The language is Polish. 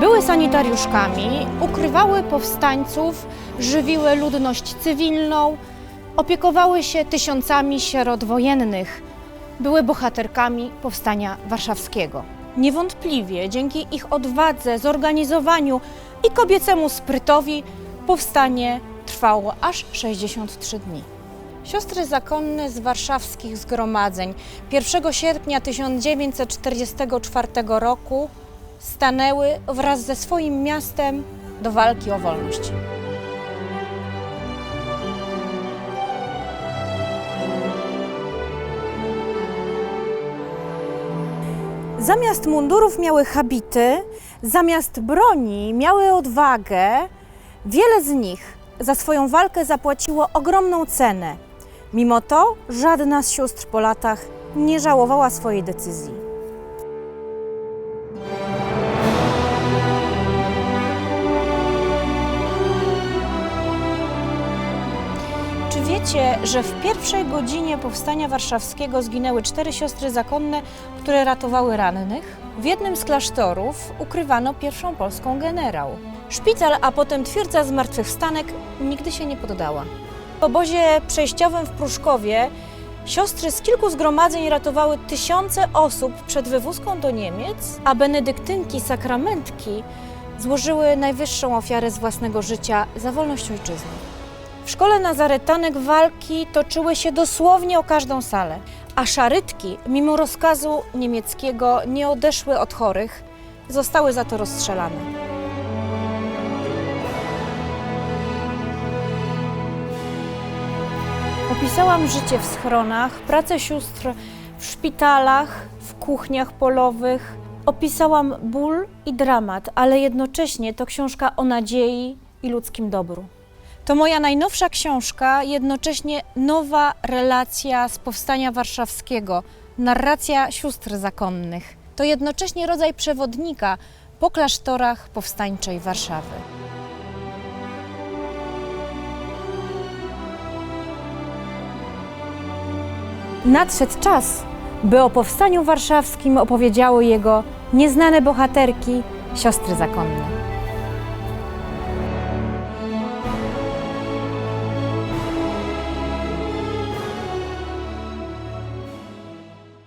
Były sanitariuszkami, ukrywały powstańców, żywiły ludność cywilną, opiekowały się tysiącami sierot wojennych. Były bohaterkami powstania warszawskiego. Niewątpliwie dzięki ich odwadze, zorganizowaniu i kobiecemu sprytowi powstanie trwało aż 63 dni. Siostry zakonne z warszawskich zgromadzeń 1 sierpnia 1944 roku stanęły wraz ze swoim miastem do walki o wolność. Zamiast mundurów miały habity, zamiast broni miały odwagę. Wiele z nich za swoją walkę zapłaciło ogromną cenę. Mimo to żadna z sióstr po latach nie żałowała swojej decyzji. Wiecie, że w pierwszej godzinie powstania warszawskiego zginęły cztery siostry zakonne, które ratowały rannych? W jednym z klasztorów ukrywano pierwszą polską generał. Szpital, a potem twierdza zmartwychwstanek nigdy się nie poddała. W obozie przejściowym w Pruszkowie siostry z kilku zgromadzeń ratowały tysiące osób przed wywózką do Niemiec, a benedyktynki sakramentki złożyły najwyższą ofiarę z własnego życia za wolność ojczyzny. W szkole nazaretanek walki toczyły się dosłownie o każdą salę, a szarytki, mimo rozkazu niemieckiego, nie odeszły od chorych, zostały za to rozstrzelane. Opisałam życie w schronach, pracę sióstr w szpitalach, w kuchniach polowych. Opisałam ból i dramat, ale jednocześnie to książka o nadziei i ludzkim dobru. To moja najnowsza książka, jednocześnie nowa relacja z powstania warszawskiego, narracja sióstr zakonnych. To jednocześnie rodzaj przewodnika po klasztorach powstańczej Warszawy. Nadszedł czas, by o powstaniu warszawskim opowiedziały jego nieznane bohaterki, siostry zakonne.